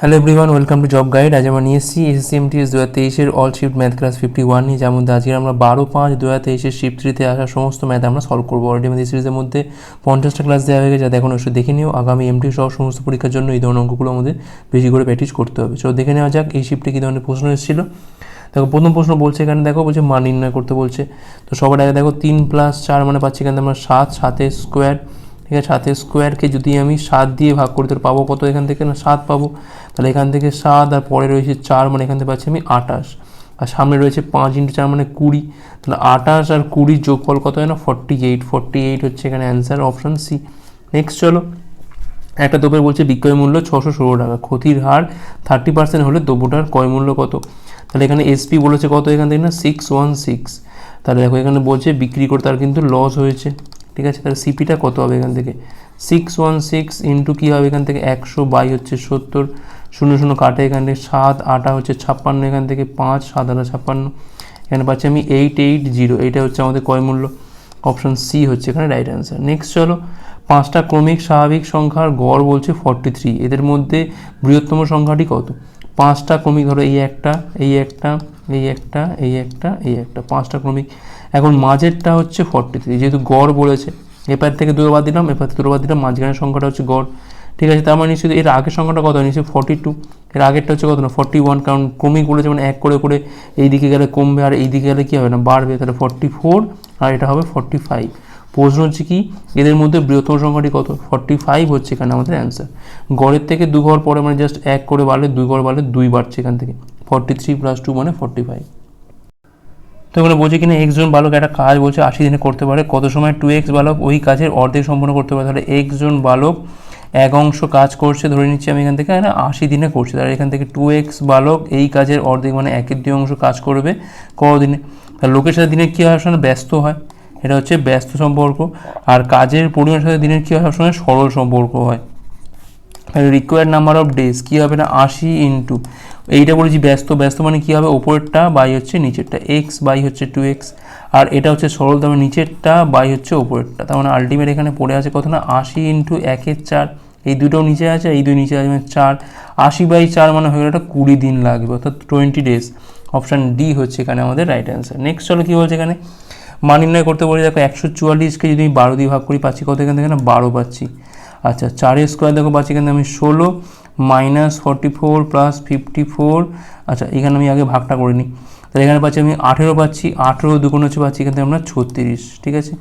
Hello everyone welcome to job guide আজ আমরা নিয়ে এসেছি এসএসসিএমটিএস দু হাজার তেইশের all shift math class fifty one নিয়ে যেমন আজকে আমরা বারো পাঁচ দু হাজার তেইশের শিফট থ্রিতে আসা সমস্ত ম্যাথ আমরা সলভ করব অলরেডি আমাদের সিরিজের মধ্যে। পঞ্চাশটা ক্লাস দেওয়া হয়ে গেছে, যাতে এখন একটু দেখে নিও। আগামী এমটি সহ সমস্ত পরীক্ষার জন্য এই ধরনের অঙ্কগুলো আমাদের বেশি করে প্র্যাকটিস করতে হবে। চলো দেখে নেওয়া যাক, এই শিফটে কী ধরনের প্রশ্ন এসেছিল। দেখো, প্রথম প্রশ্ন বলছে এখানে, দেখো, বলছে মান নির্ণয় করতে বলছে। তো সবার আগে দেখো, তিন প্লাস চার মানে পাচ্ছি এখানে আমরা সাত, সাতের স্কোয়ার ঠিক আছে? সাতের স্কোয়ারকে যদি আমি সাত দিয়ে ভাগ করি তাহলে পাবো কত এখান থেকে? না, সাত পাবো। তাহলে এখান থেকে সাত আর পরে রয়েছে চার মানে এখান থেকে পাচ্ছি আমি আটাশ আর সামনে রয়েছে পাঁচ ইন্টু চার মানে কুড়ি। তাহলে আটাশ আর কুড়ির যোগফল কত হয় না? ফর্টি এইট ফর্টি এইট হচ্ছে এখানে অ্যান্সার অপশান সি নেক্সট চলো। একটা দ্রব্যের বলছে বিক্রয় মূল্য ছশো ষোলো টাকা। ক্ষতির হার থার্টি পার্সেন্ট হলে দ্রব্যটার ক্রয় মূল্য কত? তাহলে এখানে এসপি বলেছে কত এখান থেকে না? সিক্স ওয়ান সিক্স তাহলে দেখো এখানে বলছে বিক্রি করে তার কিন্তু লস হয়েছে। ঠিক আছে? তাহলে সিপিটা কত হবে এখান থেকে? সিক্স ওয়ান সিক্স ইন্টু কী হবে এখান থেকে? একশো বাই হচ্ছে সত্তর। শূন্য শূন্য কাটে এখান থেকে। সাত আটা হচ্ছে ছাপ্পান্ন। এখান থেকে পাঁচ, সাত আটা ছাপ্পান্ন। এখানে পাচ্ছি আমি এইট এইট জিরো এইটা হচ্ছে আমাদের কয় মূল্য। অপশন সি হচ্ছে এখানে রাইট অ্যান্সার নেক্সট চলো। পাঁচটা ক্রমিক স্বাভাবিক সংখ্যার গড় বলছে ফর্টি থ্রি এদের মধ্যে বৃহত্তম সংখ্যাটি কত? পাঁচটা ক্রমিক ধরো এই একটা এই একটা এই একটা এই একটা এই একটা, পাঁচটা ক্রমিক। এখন মাঝেরটা হচ্ছে ফর্টি থ্রি যেহেতু গড় বলেছে এপার থেকে দুটো বাদ দিলাম এপার থেকে দুটো বাদ দিলাম, মাঝখানের সংখ্যাটা হচ্ছে গড়। ঠিক আছে, তার মানে নিশ্চয়ই এর আগের সংখ্যাটা কত? নিশ্চয়ই ফর্টি টু এর আগেরটা হচ্ছে কত? না ফর্টি ওয়ান কারণ ক্রমিক বলেছে মানে এক করে করে এই দিকে গেলে কমবে আর এই দিকে গেলে কী হবে না, বাড়বে, তাহলে ফর্টি ফোর আর এটা হবে ফর্টি ফাইভ প্রশ্ন হচ্ছে কি, এদের মধ্যে বৃহত্তম সংখ্যাটি কত? ফর্টি ফাইভ হচ্ছে এখানে আমাদের অ্যান্সার গড়ের থেকে দু ঘর পরে মানে জাস্ট এক করে বাড়লে দুই ঘর বাড়লে দুই বাড়ছে এখান থেকে। ফর্টি থ্রি প্লাস টু মানে ফর্টি ফাইভ তো এখানে বলছে কিনা এক্স জন বালক একটা কাজ বলছে, আশি দিনে করতে পারে, কত সময় টু এক্স বালক ওই কাজের অর্ধেক সম্পন্ন করতে পারে? তাহলে এক্স জন বালক এক অংশ কাজ করছে, ধরে নিচ্ছি আমি এখান থেকে না আশি দিনে করছে। তাহলে এখান থেকে টু এক্স বালক এই কাজের অর্ধেক মানে একের দুই অংশ কাজ করবে দিনে? তাহলে লোকের সাথে দিনে কী হয় ব্যস্ত হয়। এটা হচ্ছে ব্যস্ত সম্পর্ক। আর কাজের পরিমাণের সাথে দিনের কী হয়? সবসময় সরল সম্পর্ক হয়। তাহলে রিকোয়ার্ড নাম্বার অফ ডেজ কী হবে না? আশি ইন্টু এইটা বলেছি ব্যস্ত। ব্যস্ত মানে কী হবে? ওপরেরটা বাই হচ্ছে নিচেরটা। এক্স বাই হচ্ছে টু এক্স আর এটা হচ্ছে সরল, তার মানে নিচেরটা বাই হচ্ছে ওপরেরটা। তার মানে আলটিমেট এখানে পড়ে আছে কত না? আশি ইন্টু একের চার। এই দুটো নিচে আছে, এই দুই নিচে আছে মানে চার। আশি বাই চার মানে হয়ে গেল একটা কুড়ি দিন লাগবে, অর্থাৎ টোয়েন্টি ডেজ অপশান ডি হচ্ছে এখানে আমাদের রাইট অ্যান্সার নেক্সট চলো কী বলছে এখানে? মান নির্ণয় করতে বলি দেখো একশো চুয়াল্লিশকে যদি আমি বারো দিয়ে ভাগ করি, পাচ্ছি কত এখান থেকে না? বারো পাচ্ছি। আচ্ছা চারের স্কোয়ার দেখো, পাচ্ছি এখানে আমি ষোলো minus forty four plus fifty four আচ্ছা এখানে আমি আগে ভাগটা করে নিই। তাহলে এখানে পাচ্ছি আমি আঠেরো পাচ্ছি, আঠেরো দুগুণ হচ্ছে পাচ্ছি এখান থেকে আমরা ছত্রিশ, ঠিক আছে?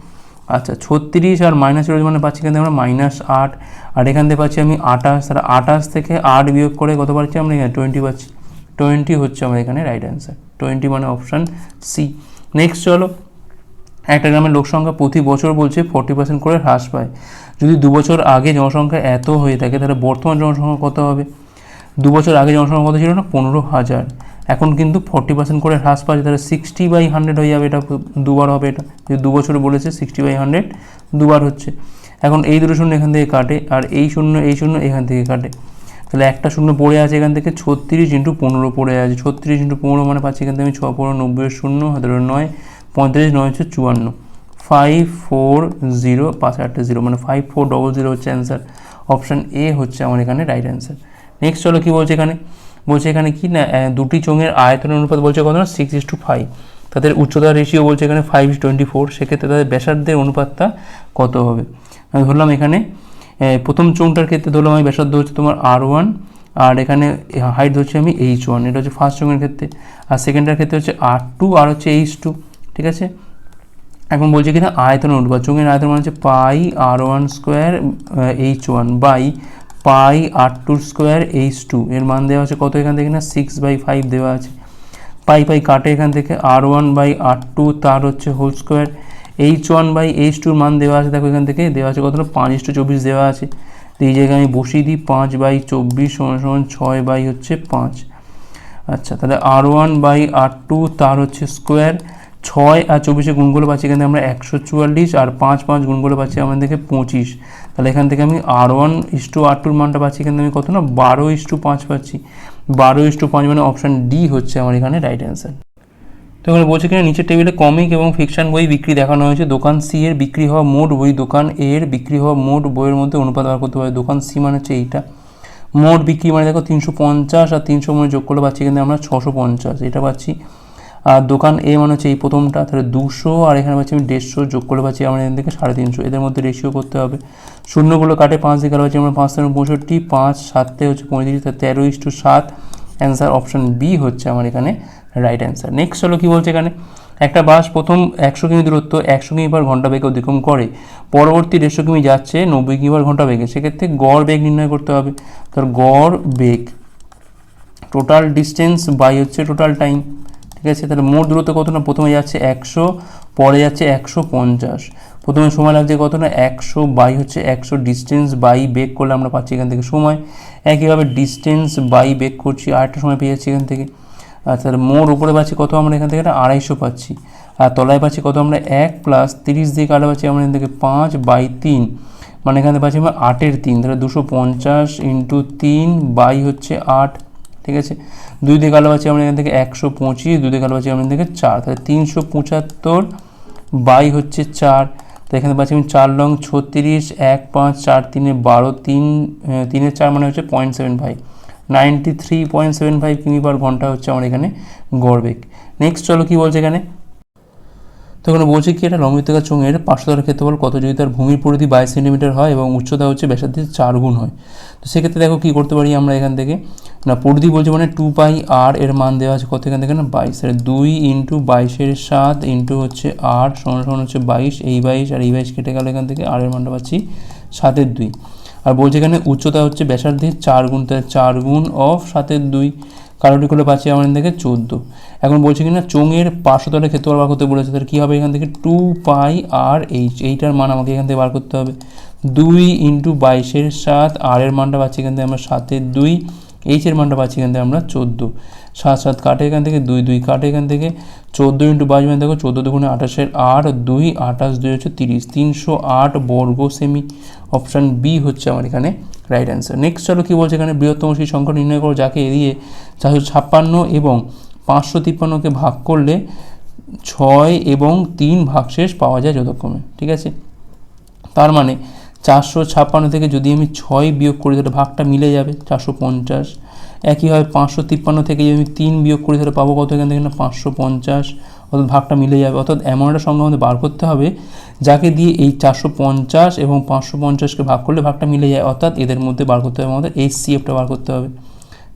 আচ্ছা ছত্রিশ আর মাইনাস রয়েছে মানে পাচ্ছি এখান থেকে আমরা মাইনাস আট। আর এখান থেকে পাচ্ছি আমি আঠাশ, তাহলে আঠাশ থেকে আট বিয়োগ করে কত পাচ্ছি আমরা এখানে? টোয়েন্টি পাচ্ছি। টোয়েন্টি হচ্ছে আমার এখানে রাইট অ্যান্সার টোয়েন্টি মানে অপশান সি নেক্সট চলো। একটা গ্রামের লোক সংখ্যা প্রতি বছর বলছে ফর্টি পার্সেন্ট করে হ্রাস পায়। যদি দু বছর আগে জনসংখ্যা এত হয়ে থাকে, তাহলে বর্তমান জনসংখ্যা কত হবে? দু বছর আগে জনসংখ্যা কত ছিল না? পনেরো হাজার। এখন কিন্তু ফর্টি পার্সেন্ট করে হ্রাস পাচ্ছে, তাহলে সিক্সটি বাই হান্ড্রেড হয়ে যাবে এটা, দুবার হবে এটা। যে দু বছর বলেছে সিক্সটি বাই হান্ড্রেড দুবার হচ্ছে। এখন এই দুটো শূন্য এখান থেকে কাটে, আর এই শূন্য এই শূন্য এখান থেকে কাটে। তাহলে একটা শূন্য পড়ে আছে এখান থেকে ছত্রিশ ইন্টু পনেরো পড়ে আছে। ছত্রিশ ইন্টু পনেরো মানে পাচ্ছি এখান থেকে আমি ছ পনেরো নব্বই শূন্য হাজার নয়। পঁয়ত্রিশ নয় চুয়ান্ন। ফাইভ ফোর জিরো পাঁচ আটটা জিরো মানে ফাইভ ফোর ডবল জিরো হচ্ছে অ্যান্সার অপশান এ হচ্ছে আমার এখানে রাইট অ্যান্সার নেক্সট চলো কী বলছে এখানে? বলছে এখানে কি না দুটি চোঙের আয়তনের অনুপাত বলছে কত না? সিক্স ইস টু ফাইভ তাদের উচ্চতার রেশিও বলছে এখানে ফাইভ ইস টোয়েন্টি ফোর সেক্ষেত্রে তাদের ব্যাসার্ধের অনুপাতটা কত হবে? আমি ধরলাম এখানে প্রথম চোঙটার ক্ষেত্রে ধরলাম আমি ব্যাসার্ধ হচ্ছে তোমার আর ওয়ান আর এখানে হাইট ধরছি আমি এইচ ওয়ান এটা হচ্ছে ফার্স্ট চোঙের ক্ষেত্রে। আর সেকেন্ডটার ক্ষেত্রে হচ্ছে আর টু আর হচ্ছে এইচ টু ঠিক আছে? এখন বলছে কিনা, আয়তন অনুপাত চোঙের আয়তন মানে হচ্ছে pi R one square H one by pi R tour square H two. এর মান দেওয়া আছে কত এখান থেকে না? সিক্স বাই ফাইভ দেওয়া আছে। পাই পাই কাটে এখান থেকে R one by R two, তার হচ্ছে whole square. H one by H টুর মান দেওয়া আছে, দেখো এখান থেকে, দেওয়া আছে কত না পাঁচ ইস্টু চব্বিশ দেওয়া আছে। তো এই জায়গায় আমি বসিয়ে দিই, পাঁচ বাই চব্বিশ সমান সমান ছয় বাই হচ্ছে পাঁচ। আচ্ছা তাহলে R one by R two, তার হচ্ছে স্কোয়ার। ছয় আর চব্বিশে গুণগুলো পাচ্ছি এখান থেকে আমরা একশো চুয়াল্লিশ আর পাঁচ পাঁচ গুণগুলো পাচ্ছি আমাদের থেকে পঁচিশ। তাহলে এখান থেকে আমি আর ওয়ান ইস টু আর টুর মানটা পাচ্ছি, এখান থেকে আমি কত না? বারো ইস টু পাঁচ পাচ্ছি। বারো ইস টু পাঁচ মানে অপশান ডি হচ্ছে আমার এখানে রাইট অ্যান্সার তো এখানে বলছে কিনা, নিচের টেবিলে কমিক এবং ফিকশন বই বিক্রি দেখানো হয়েছে। দোকান সি এর বিক্রি হওয়া মোট বই, দোকান এর বিক্রি হওয়া মোট বইয়ের মধ্যে অনুপাত বার করতে পারে। দোকান সি মানে হচ্ছে এইটা। মোট বিক্রি মানে দেখো তিনশো পঞ্চাশ আর তিনশো মানে যোগ করলে পাচ্ছি কিন্তু আমরা ছশো পঞ্চাশ। এটা পাচ্ছি আর দোকান এ মানে হচ্ছে এই প্রথমটা, তাহলে দুশো, আর এখানে পাচ্ছি আমি দেড়শো, যোগ করে পাচ্ছি আমরা এখান থেকে সাড়ে তিনশো। এদের মধ্যে রেশিও করতে হবে। শূন্যগুলো কাটে পাঁচ দিকে পাচ্ছি আমরা পাঁচ থেকে পঁয়ষট্টি, পাঁচ সাততে হচ্ছে পঁয়ত্রিশ তার তেরো ইস টু সাত। অ্যান্সার অপশান বি হচ্ছে আমার এখানে রাইট অ্যান্সার নেক্সট হলো কী বলছে এখানে? একটা বাস প্রথম একশো কিমি দূরত্ব, একশো কিমি পার ঘণ্টা বেগে অতিক্রম করে। পরবর্তী দেড়শো কিমি যাচ্ছে, নব্বই কিমি পার ঘণ্টা বেগে। সেক্ষেত্রে গড় বেগ নির্ণয় করতে হবে। তার গড় বেগ টোটাল ডিস্টেন্স বাই হচ্ছে টোটাল টাইম ঠিক আছে? তাহলে মোট দূরত্ব কত না? প্রথমে যাচ্ছে একশো, পরে যাচ্ছে একশো পঞ্চাশ। প্রথমে সময় লাগছে কত না? একশো বাই হচ্ছে একশো ডিস্টেন্স বাই বেগ করলে আমরা পাচ্ছি এখান থেকে সময়। একইভাবে ডিস্টেন্স বাই বেগ করছি, আরেকটা সময় পেয়ে যাচ্ছি এখান থেকে। তাহলে মোট উপরে পাচ্ছি কত আমরা এখান থেকে একটা আড়াইশো পাচ্ছি। আর তলায় পাচ্ছি কত আমরা? এক প্লাস তিরিশ দিয়ে কাটা পাচ্ছি আমরা এখান থেকে পাঁচ বাই তিন। মানে এখানে পাচ্ছি আমরা আটের তিন, তাহলে দুশো পঞ্চাশ ইন্টু তিন বাই হচ্ছে আট। ঠিক আছে? দুই দিকে আলো পাচ্ছি আমরা এখান থেকে একশো পঁচিশ, দুই দিকে আলো পাচ্ছি আমরা এখান থেকে চার। তাহলে তিনশো পঁচাত্তর বাই হচ্ছে চার। তো এখানে পাচ্ছি আমি চার লং ছত্রিশ, এক পাঁচ চার তিনে বারো, তিন তিনের চার মানে হচ্ছে point seven five ninety three point seven five কিমি পার ঘণ্টা হচ্ছে আমার এখানে গড়বেগ। নেক্সট চলো কী বলছে এখানে? তো এখানে বলছে কি, এটা লম্বিতকা চোঙের পাঁচশো তার ক্ষেত্রফল কত? যদি তার ভূমির পরিধি বাইশ সেন্টিমিটার হয় এবং উচ্চতা হচ্ছে ব্যাসার্ধের চার গুণ হয়। তো সেক্ষেত্রে দেখো কী করতে পারি আমরা এখান থেকে? না, পরিধি বলছে মানে টু পাই আর এর মান দেওয়া আছে কত এখান থেকে না? বাইশ। তাহলে দুই ইন্টু বাইশের সাত ইন্টু হচ্ছে আট সমান সমান হচ্ছে বাইশ। এই বাইশ আর এই বাইশ কেটে গেল এখান থেকে আর এর মানটা পাচ্ছি সাতের দুই। আর বলছে এখানে উচ্চতা হচ্ছে ব্যাসার্ধের চার গুণ, তাহলে চার গুণ অফ সাতের দুই। কারোটি করে পাচ্ছি আমার থেকে চোদ্দ। এখন বলছে কি না চোঙের পার্শ্বতলের ক্ষেত্রফল বার করতে বলেছে, তাহলে কী হবে এখান থেকে? টু পাই আর এইচ এইটার মান আমাকে এখান থেকে বার করতে হবে। দুই ইন্টু বাইশের সাত আর এর মানটা পাচ্ছি এখান থেকে আমার সাতের দুই। এইচের মানটা পাচ্ছি এখান থেকে আমরা চোদ্দ। সাত সাত কাটে এখান থেকে দুই দুই কাটে এখান থেকে চোদ্দ ইন্টু বাইশ মানে দেখো চোদ্দ দুগুণে আঠাশের আট, দুই, আঠাশ, দুই হচ্ছে তিরিশ। তিনশো আট বর্গ সেমি অপশান বি হচ্ছে আমার এখানে রাইট অ্যান্সার নেক্সট চলো কী বলছে এখানে? বৃহত্তম সেই সংখ্যা নির্ণয় করো যাকে এড়িয়ে চারশো ছাপ্পান্ন এবং পাঁচশো তিপ্পান্নকে ভাগ করলে ছয় এবং তিন ভাগশেষ পাওয়া যায় যথাক্রমে। ঠিক আছে? তার মানে চারশো ছাপ্পান্ন থেকে যদি আমি ছয় বিয়োগ করি, তাহলে ভাগটা মিলে যাবে চারশো পঞ্চাশ। একইভাবে পাঁচশো তিপ্পান্ন থেকে যদি আমি তিন বিয়োগ করি, তাহলে পাবো কত এখান থেকে না? পাঁচশো পঞ্চাশ। অর্থাৎ ভাগটা মিলে যাবে। অর্থাৎ এমন একটা সংখ্যা আমাদের বার করতে হবে, যাকে দিয়ে এই চারশো পঞ্চাশ এবং পাঁচশো পঞ্চাশকে ভাগ করলে ভাগটা মিলে যায়। অর্থাৎ এদের মধ্যে বার করতে হবে, আমাদের সি এফটা বার করতে হবে।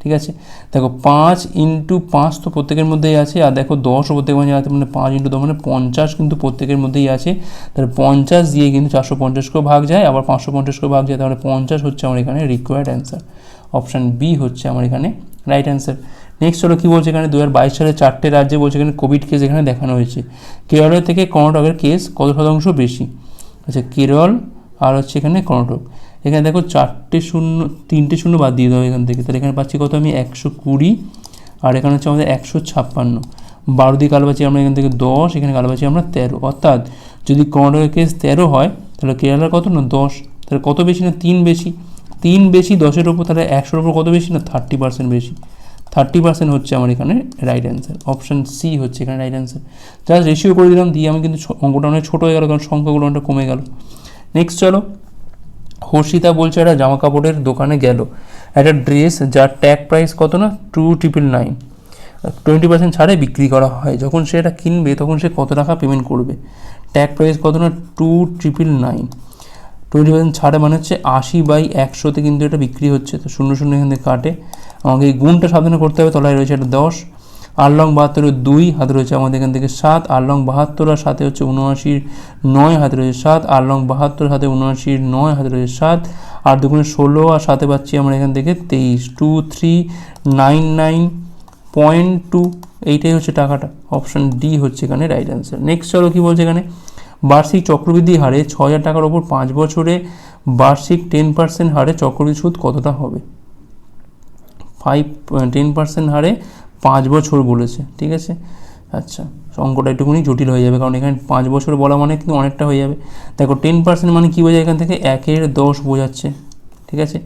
ঠিক আছে? দেখো, পাঁচ ইন্টু পাঁচ তো প্রত্যেকের মধ্যেই আছে, আর দেখো দশও প্রত্যেকের মধ্যে আছে মানে পাঁচ ইন্টু দশ মানে পঞ্চাশ কিন্তু প্রত্যেকের মধ্যেই আছে। তাহলে পঞ্চাশ দিয়ে কিন্তু চারশো পঞ্চাশকেও ভাগ যায়, আবার পাঁচশো পঞ্চাশকেও ভাগ যায়, তাহলে পঞ্চাশ হচ্ছে আমার এখানে রিকোয়ার্ড অ্যান্সার অপশান বি হচ্ছে আমার এখানে রাইট অ্যান্সার নেক্সট হলো কী বলছে এখানে? দু হাজার বাইশ সালে চারটে রাজ্যে বলছে এখানে কোভিড কেস এখানে দেখানো হয়েছে। কেরলের থেকে কর্ণাটকের কেস কত শতাংশ বেশি? আচ্ছা কেরল আর হচ্ছে এখানে কর্ণাটক। এখানে দেখো চারটে শূন্য, তিনটে শূন্য বাদ দিয়ে দেবো এখান থেকে। তাহলে এখানে পাচ্ছি কত আমি? একশো কুড়ি। আর এখানে হচ্ছে আমাদের একশো ছাপ্পান্ন। বারো দিয়ে কালো পাচ্ছি আমরা এখান থেকে দশ, এখানে কালো পাচ্ছি আমরা তেরো। অর্থাৎ যদি কর্ণাটকের কেস তেরো হয়, তাহলে কেরালার কত না? দশ। তাহলে কত বেশি না? তিন বেশি। তিন বেশি দশের ওপর তাহলে একশোর ওপর কত বেশি না? থার্টি পার্সেন্ট বেশি। থার্টি পার্সেন্ট হচ্ছে আমার এখানে রাইট অ্যান্সার অপশান সি হচ্ছে এখানে রাইট অ্যান্সার জাস্ট রেশিও করে দিলাম, দিয়ে আমি কিন্তু অঙ্কটা অনেক ছোটো হয়ে গেল, কারণ সংখ্যাগুলো অনেকটা কমে গেল। নেক্সট চলো। হর্ষিতা বলছে একটা জামা কাপড়ের দোকানে গেল। একটা ড্রেস যার ট্যাগ প্রাইস কত না? Two triple nine twenty percent ছাড়ে বিক্রি করা হয়। যখন সে এটা কিনবে, তখন সে কত টাকা পেমেন্ট করবে? ট্যাগ প্রাইস কত না? Two triple nine twenty percent ছাড়ে মানে হচ্ছে আশি বাই একশোতে কিন্তু এটা বিক্রি হচ্ছে। তো শূন্য শূন্য এখান থেকে কাটে। আমাকে এই গুণটা সাবধানে করতে হবে। তলায় রয়েছে এটা দশ। আট লং বাহাত্তরের দুই হাতে রয়েছে আমাদের এখান থেকে সাত আট লং বাহাত্তর আর সাথে হচ্ছে উনআশির নয়, হাতে রয়েছে সাত আট লং বাহাত্তর হাতে উনআশির নয়, হাতে রয়েছে সাত, আর দুগুণে ষোলো আর সাথে পাচ্ছি আমরা এখান থেকে তেইশ। Two three nine nine point two এইটাই হচ্ছে টাকাটা। অপশান ডি হচ্ছে এখানে রাইট অ্যান্সার নেক্সট চলো কী বলছে এখানে? বার্ষিক চক্রবৃদ্ধি হারে ছ হাজার টাকার ওপর পাঁচ বছরে বার্ষিক টেন পার্সেন্ট হারে চক্রবৃদ্ধি সুদ কতটা হবে? ফাইভ টেন পার্সেন্ট হারে পাঁচ বছর বলেছে, ঠিক আছে? আচ্ছা অঙ্কটা একটুখানি জটিল হয়ে যাবে, কারণ এখানে পাঁচ বছর বলা মানে কিন্তু অনেকটা হয়ে যাবে। দেখো টেন পার্সেন্ট মানে কী বোঝায় এখান থেকে? একের দশ বোঝাচ্ছে, ঠিক আছে?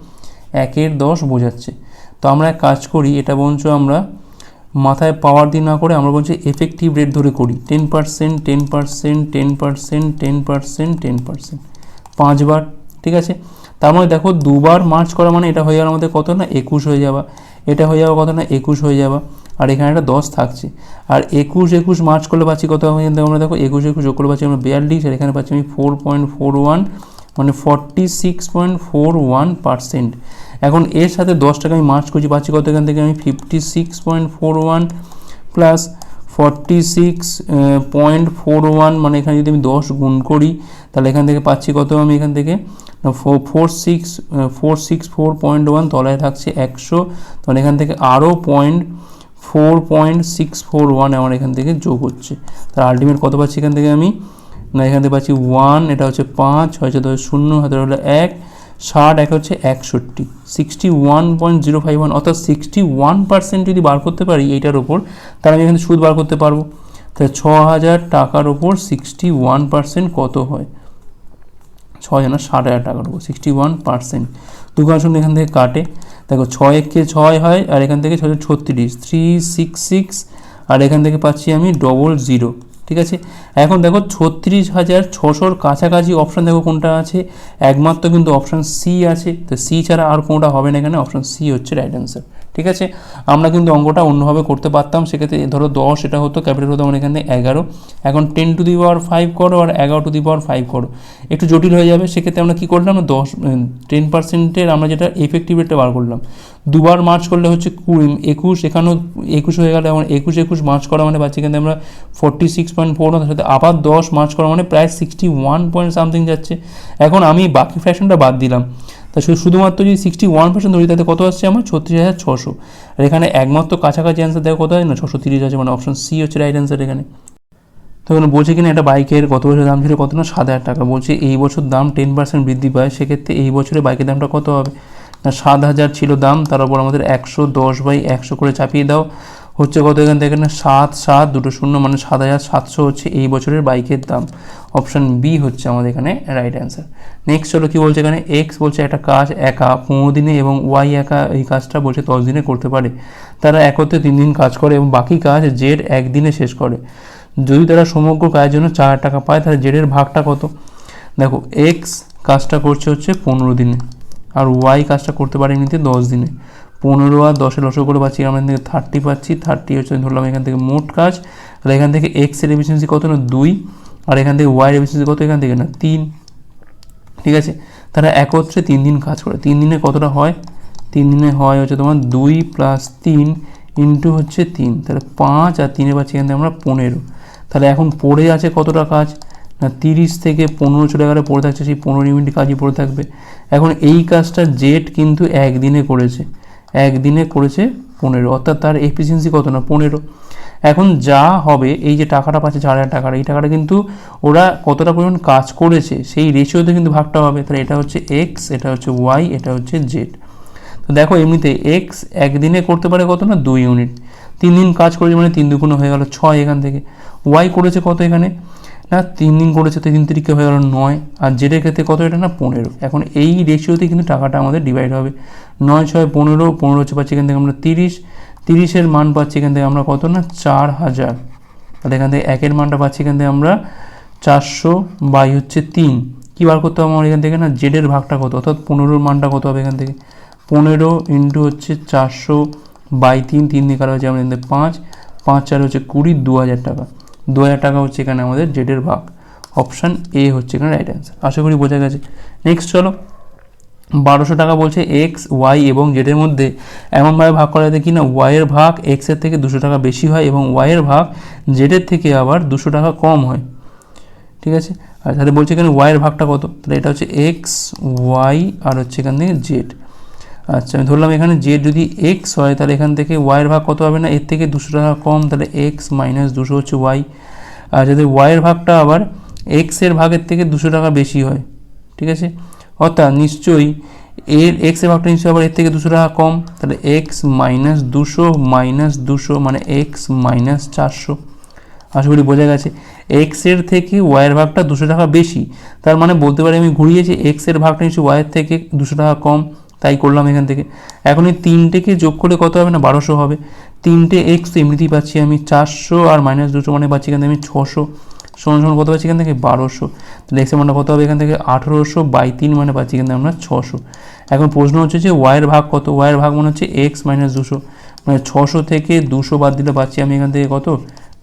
একের দশ বোঝাচ্ছে। তো আমরা এক কাজ করি, এটা বঞ্চ আমরা মাথায় পাওয়ার দিয়ে না করে আমরা বলছি এফেক্টিভ রেট ধরে করি। Ten percent ten percent ten percent ten percent ten percent পাঁচবার, ঠিক আছে? তার মানে দেখো, দুবার মার্চ করা মানে এটা হয়ে গেল আমাদের কত না? একুশ হয়ে যাওয়া। এটা হয়ে যাওয়া কত না? একুশ হয়ে যাওয়া। আর এখানে একটা দশ থাকছে। আর একুশ একুশ মার্চ করলে পাচ্ছি কত? কিন্তু আমরা দেখো, একুশ একুশ যোগ পাচ্ছি আমরা বিয়াল্লিশ, আর এখানে পাচ্ছি আমি ফোর পয়েন্ট ফোর ওয়ান মানে forty six point four one percent এখন এর সাথে দশ টাকা আমি মার্চ করছি পাচ্ছি কত? এখান থেকে আমি fifty six point four one plus forty six point four one মানে এখানে যদি আমি দশ গুণ করি, তাহলে এখান থেকে পাচ্ছি কত আমি এখান থেকে? Four six four six four point one তলায় থাকছে একশো। তাহলে এখান থেকে আরও point four point six four one আমার এখান থেকে যোগ হচ্ছে। তার আলটিমেট কত পাচ্ছি এখান থেকে আমি? না, এখান থেকে পাচ্ছি ওয়ান এটা হচ্ছে পাঁচ হয়েছে দশ শূন্য হাতে হলো এক, ষাট, এক হচ্ছে একষট্টি। Sixty one point zero five one অর্থাৎ সিক্সটি ওয়ান পার্সেন্ট যদি বার করতে পারি এইটার ওপর তাহলে আমি এখানে সুদ বার করতে পারব। তাহলে ছ হাজার টাকার ওপর সিক্সটি ওয়ান পার্সেন্ট কত হয়? ছ হাজার ষাট হাজার টাকার উপর সিক্সটি ওয়ান পার্সেন্ট দুগান শূন্য এখান থেকে কাটে। দেখো ছয় একে ছয় হয়, আর এখান থেকে ছশো ছত্রিশ থ্রি সিক্স সিক্স আর এখান থেকে পাচ্ছি আমি ডবল জিরো ঠিক আছে? এখন দেখো ছত্রিশ হাজার ছশোর কাছাকাছি অপশান দেখো কোনটা আছে। একমাত্র কিন্তু অপশান সি আছে। তো সি ছাড়া আর কোনটা হবে না এখানে? অপশান সি হচ্ছে রাইট অ্যান্সার ঠিক আছে? আমরা কিন্তু অঙ্কটা অন্যভাবে করতে পারতাম, সেক্ষেত্রে ধরো দশ, এটা হতো ক্যাপিটাল হতো আমার এখানে এগারো। এখন ten to the power five করো আর এগারো টু দি পাওয়ার ফাইভ করো। একটু জটিল হয়ে যাবে, সেক্ষেত্রে আমরা কী করলাম? দশ টেন পার্সেন্টের আমরা যেটা এফেক্টিভ রেটটা বার করলাম। দুবার মার্চ করলে হচ্ছে কুড়ি, একুশ এখানেও একুশ হয়ে গেলে এখন একুশ একুশ মার্চ করা মানে পাচ্ছি কিন্তু আমরা ফোর্টি সিক্স পয়েন্ট ফোর তার সাথে আবার দশ মার্চ করা মানে প্রায় সিক্সটি ওয়ান পয়েন্ট সামথিং যাচ্ছে। এখন আমি বাকি ফ্যাশনটা বাদ দিলাম। তা শুধু শুধুমাত্র যদি সিক্সটি ওয়ান পার্সেন্ট ধরি তাতে কত আসছে আমার? ছত্রিশ হাজার ছশো। আর এখানে একমাত্র কাছাকাছি অ্যান্সার দেখো কত হয় না, ছশো তিরিশ আছে মানে অপশন সি হচ্ছে রাইট অ্যান্সার এখানে। তখন বলছে কিনা একটা বাইকের গত বছর দাম ছিল? কত না? সাত হাজার টাকা। বলছে এই বছর দাম টেন পার্সেন্ট বৃদ্ধি পায়। সেক্ষেত্রে এই বছরে বাইকের দামটা কত হবে? সাত হাজার ছিল দাম, তার উপর আমাদের একশো দশ বাই একশো করে চাপিয়ে দাও। হচ্ছে কত এখান? থেকে না, সাত সাত, দুটো শূন্য মানে সাত হাজার সাতশো হচ্ছে এই বছরের বাইকের দাম। অপশান বি হচ্ছে আমাদের এখানে রাইট অ্যান্সার নেক্সট হলো কি বলছে এখানে? এক্স বলছে একটা কাজ একা, পনেরো দিনে এবং ওয়াই একা এই কাজটা বলছে দশ দিনে করতে পারে। তারা একত্রে তিন দিন কাজ করে এবং বাকি কাজ জেড একদিনে শেষ করে। যদি তারা সমগ্র কাজের জন্য চার হাজার টাকা পায়, তাহলে জেডের ভাগটা কত? দেখো এক্স কাজটা করছে হচ্ছে পনেরো দিনে। আর ওয়াই কাজটা করতে পারে এমনিতে দশ দিনে। পনেরো আর দশে লসও করে পাচ্ছি আমরা এখান থেকে থার্টি পাচ্ছি থার্টি হচ্ছে ধরলাম এখান থেকে মোট কাজ। আর এখান থেকে এক্সের এফিসিয়েন্সি কত না? দুই। আর এখান থেকে ওয়াইয়ের এফিসিয়েন্সি কত? এখান থেকে না, তিন। ঠিক আছে? তারা একত্রে তিন দিন কাজ করে। তিন দিনে কতটা হয়? তিন দিনে হয় হচ্ছে তোমার দুই প্লাস তিন ইন্টু হচ্ছে তিন। তাহলে পাঁচ আর তিনে পাচ্ছি এখান থেকে আমরা পনেরো। তাহলে এখন পড়ে আছে কতটা কাজ? না, তিরিশ থেকে পনেরো চলে গেলে পড়ে থাকছে, সেই পনেরো মিনিট কাজই পড়ে থাকবে। এখন এই কাজটা জেট কিন্তু একদিনে করেছে। একদিনে করেছে পনেরো, অর্থাৎ তার এফিসিয়েন্সি কত না, পনেরো। এখন যা হবে, এই যে টাকাটা পাচ্ছে, চার হাজার টাকার এই টাকাটা কিন্তু ওরা কতটা পরিমাণ কাজ করেছে, সেই রেশিওতে কিন্তু ভাগটা হবে। তাহলে এটা হচ্ছে এক্স এটা হচ্ছে ওয়াই এটা হচ্ছে জেড তো দেখো, এমনিতে এক্স একদিনে করতে পারে কত না, দুই ইউনিট তিন দিন কাজ করেছে মানে তিন দুগুণ হয়ে গেল ছয় এখান থেকে। ওয়াই করেছে কত এখানে? না, তিন দিন করেছে, তো তিন তিরিকে হয়ে গেল নয়। আর জেডের ক্ষেত্রে কত এটা না, পনেরো। এখন এই রেশিওতে কিন্তু টাকাটা আমাদের ডিভাইড হবে। নয়, ছয়, পনেরো পনেরো হচ্ছে পাচ্ছি এখান থেকে আমরা তিরিশ। তিরিশের মান পাচ্ছি এখান থেকে আমরা কত না, চার হাজার। তাহলে এখান থেকে একের মানটা পাচ্ছি এখান থেকে আমরা চারশো বাই হচ্ছে তিন। কী বার করতে হবে আমার এখান থেকে না, জেডের ভাগটা কত? অর্থাৎ পনেরোর মানটা কত হবে এখান থেকে? পনেরো ইন্টু হচ্ছে চারশো বাই তিন তিন দিয়ে কাটা হচ্ছে আমাদের পাঁচ। পাঁচ চার হচ্ছে কুড়ি, দু হাজার টাকা। দু হাজার টাকা হচ্ছে এখানে আমাদের জেডের ভাগ। অপশান এ হচ্ছে এখানে রাইট অ্যান্সার আশা করি বোঝা গেছে। নেক্সট চলো। বারোশো টাকা বলছে এক্স ওয়াই এবং জেডের মধ্যে। এমনভাবে ভাগ করা যায় কি না ওয়াইয়ের ভাগ এক্সের থেকে দুশো টাকা বেশি হয় এবং ওয়াইয়ের ভাগ জেডের থেকে আবার দুশো টাকা কম হয়। ঠিক আছে? আর তাহলে বলছে এখানে ওয়াইয়ের ভাগটা কত? তাহলে এটা হচ্ছে এক্স ওয়াই আর হচ্ছে এখান থেকে জেড আচ্ছা আমি ধরলাম এখানে জেড যদি এক্স হয়, তাহলে এখান থেকে ওয়াইয়ের ভাগ কত হবে না? এর থেকে দুশো টাকা কম, তাহলে এক্স মাইনাস দুশো হচ্ছে ওয়াই আর যদি ওয়াইয়ের ভাগটা আবার এক্সের ভাগের থেকে দুশো টাকা বেশি হয়, ঠিক আছে? অর্থাৎ নিশ্চয়ই এর এক্সের ভাগটা নিশ্চয়ই আবার এর থেকে দুশো টাকা কম, তাহলে এক্স মাইনাস দুশো মাইনাস দুশো মানে এক্স মাইনাস চারশো। আশা করি বোঝা গেছে। এক্সের থেকে ওয়াইয়ের ভাগটা দুশো টাকা বেশি, তার মানে বলতে পারি আমি ঘুরিয়েছি এক্সের ভাগটা নিশ্চয়ই ওয়াইয়ের থেকে দুশো টাকা কম। তাই করলাম এখান থেকে। এখন এই তিনটেকে যোগ করে কত হবে না? বারোশো হবে। তিনটে এক্স এমনিতেই পাচ্ছি আমি চারশো আর মাইনাস দুশো মানে পাচ্ছি এখান থেকে আমি ছশো। সমান সমান কত পাচ্ছি এখান থেকে? বারোশো। তাহলে এক্সের মানটা কত হবে? এখান থেকে আঠেরোশো বাই তিন মানে পাচ্ছি এখান থেকে আমরা ছশো। এখন প্রশ্ন হচ্ছে যে ওয়াইয়ের ভাগ কত? ওয়াইয়ের ভাগ মনে হচ্ছে এক্স মাইনাস দুশো। মানে ছশো থেকে দুশো বাদ দিলে পাচ্ছি আমি এখান থেকে কত?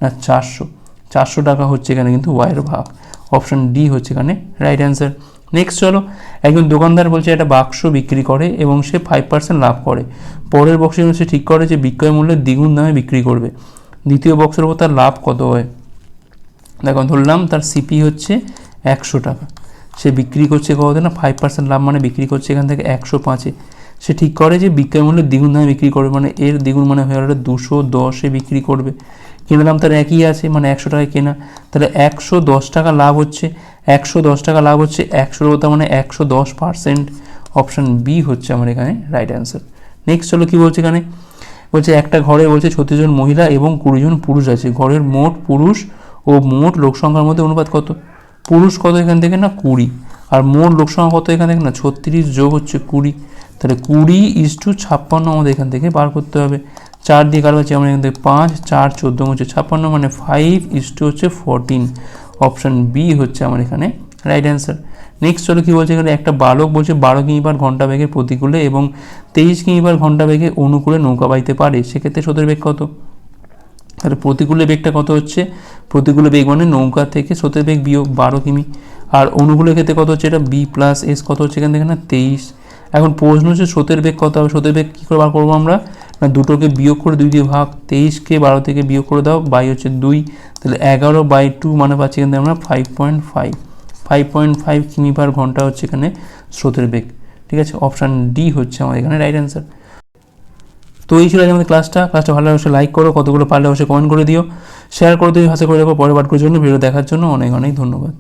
না, চারশো। চারশো টাকা হচ্ছে এখানে কিন্তু ওয়াইয়ের ভাগ। অপশন ডি হচ্ছে এখানে রাইট অ্যান্সার নেক্সট চলো, একজন দোকানদার বলছে একটা বাক্স বিক্রি করে এবং সে ফাইভ পার্সেন্ট লাভ করে। পরের বক্সে সে ঠিক করে যে বিক্রয় মূল্যের দ্বিগুণ দামে বিক্রি করবে। দ্বিতীয় বক্সের উপর তার লাভ কত হয়? দেখো, ধরলাম তার সিপি হচ্ছে একশো টাকা। সে বিক্রি করছে কত না? ফাইভ পার্সেন্ট লাভ মানে বিক্রি করছে এখান থেকে একশো পাঁচে। সে ঠিক করে যে বিক্রয় মূল্যের দ্বিগুণ দামে বিক্রি করবে মানে এর দ্বিগুণ মানে হয়ে গেলে দুশো দশে বিক্রি করবে। কিনে দাম তার একই আছে মানে একশো টাকায় কেনা। তাহলে একশো দশ টাকা লাভ হচ্ছে। একশো দশ টাকা লাভ হচ্ছে একশোর ওটা মানে একশো দশ পার্সেন্ট অপশান বি হচ্ছে আমার এখানে রাইট অ্যান্সার নেক্সট চলো কী বলছে এখানে? বলছে, একটা ঘরে বলছে ছত্রিশ জন মহিলা এবং কুড়ি জন পুরুষ আছে। ঘরের মোট পুরুষ ও মোট লোক সংখ্যার মধ্যে অনুপাত কত? পুরুষ কত এখান থেকে না? কুড়ি। আর মোট লোক সংখ্যা কত এখান থেকে না? ছত্রিশ যোগ হচ্ছে কুড়ি। তাহলে কুড়ি ইস টু ছাপ্পান্ন আমাদের এখান থেকে বার করতে হবে। চার দিয়ে কার হচ্ছে আমরা এখান থেকে? পাঁচ। চার চোদ্দ হচ্ছে ছাপ্পান্ন মানে ফাইভ ইস টু হচ্ছে ফোরটিন অপশান বি হচ্ছে আমার এখানে রাইট অ্যান্সার নেক্সট চলো কী বলছে এখানে? একটা বালক বলছে বারো কিমি পার ঘণ্টা বেগে প্রতিকূলে এবং তেইশ কিমি পার ঘণ্টা বেগে অনুকূলে নৌকা বাইতে পারে। সেক্ষেত্রে স্রোতের বেগ কত? তাহলে প্রতিকূলে বেগটা কত হচ্ছে? প্রতিকূলে বেগ মানে নৌকা থেকে স্রোতের বেগ বিয়োগ বারো কিমি। আর অনুকূলের ক্ষেত্রে কত হচ্ছে? এটা বি প্লাস এস কত হচ্ছে এখান থেকে? না তেইশ। এখন প্রশ্ন হচ্ছে স্রোতের বেগ কত হবে? স্রোতের বেগ কী করে বার করব আমরা? দুটোকে বিয়োগ করে দুই দিয়ে ভাগ তেইশকে বারো থেকে বিয়োগ করে দাও, বাই হচ্ছে দুই। তাহলে এগারো বাই টু মানে পাচ্ছি থেকে আমরা five point five five point five কিমি পার ঘণ্টা হচ্ছে এখানে স্রোতের বেগ। ঠিক আছে? অপশান ডি হচ্ছে আমাদের এখানে রাইট অ্যান্সার তো এই ছিল আমাদের ক্লাসটা ক্লাসটা ভালো অবশ্যই লাইক করো, কতগুলো পারলে অবশ্যই কমেন্ট করে দিও। শেয়ার করে দিও হাসে করে রাখো পরে পাঠ করার জন্য ভিডিও দেখার জন্য অনেক অনেক ধন্যবাদ।